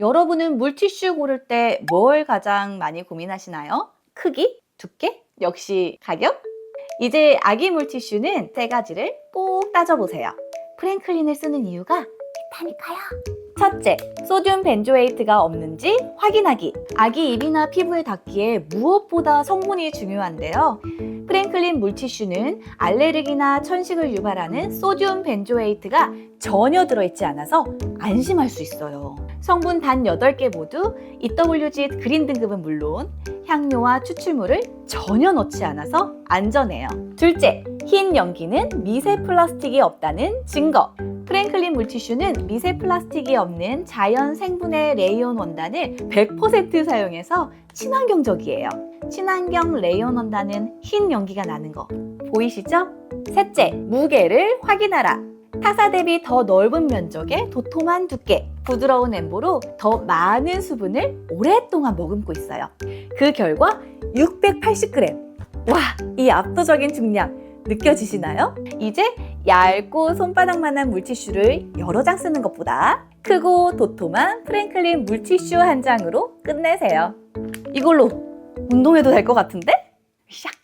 여러분은 물티슈 고를 때 뭘 가장 많이 고민하시나요? 크기? 두께? 역시 가격? 이제 아기 물티슈는 세 가지를 꼭 따져보세요. 프랭클린을 쓰는 이유가 있다니까요. 첫째, 소듐 벤조에이트가 없는지 확인하기. 아기 입이나 피부에 닿기에 무엇보다 성분이 중요한데요. 프랭클린 물티슈는 알레르기나 천식을 유발하는 소듐 벤조에이트가 전혀 들어있지 않아서 안심할 수 있어요. 성분 단 8개 모두 EWG 그린 등급은 물론 향료와 추출물을 전혀 넣지 않아서 안전해요. 둘째, 흰 연기는 미세 플라스틱이 없다는 증거. 프랭클린 물티슈는 미세 플라스틱이 없는 자연 생분해 레이온 원단을 100% 사용해서 친환경적이에요. 친환경 레이온 원단은 흰 연기가 나는 거 보이시죠? 셋째, 무게를 확인하라. 타사 대비 더 넓은 면적의 도톰한 두께, 부드러운 엠보로 더 많은 수분을 오랫동안 머금고 있어요. 그 결과 680g. 와, 이 압도적인 중량 느껴지시나요? 이제 얇고 손바닥만한 물티슈를 여러 장 쓰는 것보다 크고 도톰한 프랭클린 물티슈 한 장으로 끝내세요. 이걸로 운동해도 될 것 같은데? 샥, 샥.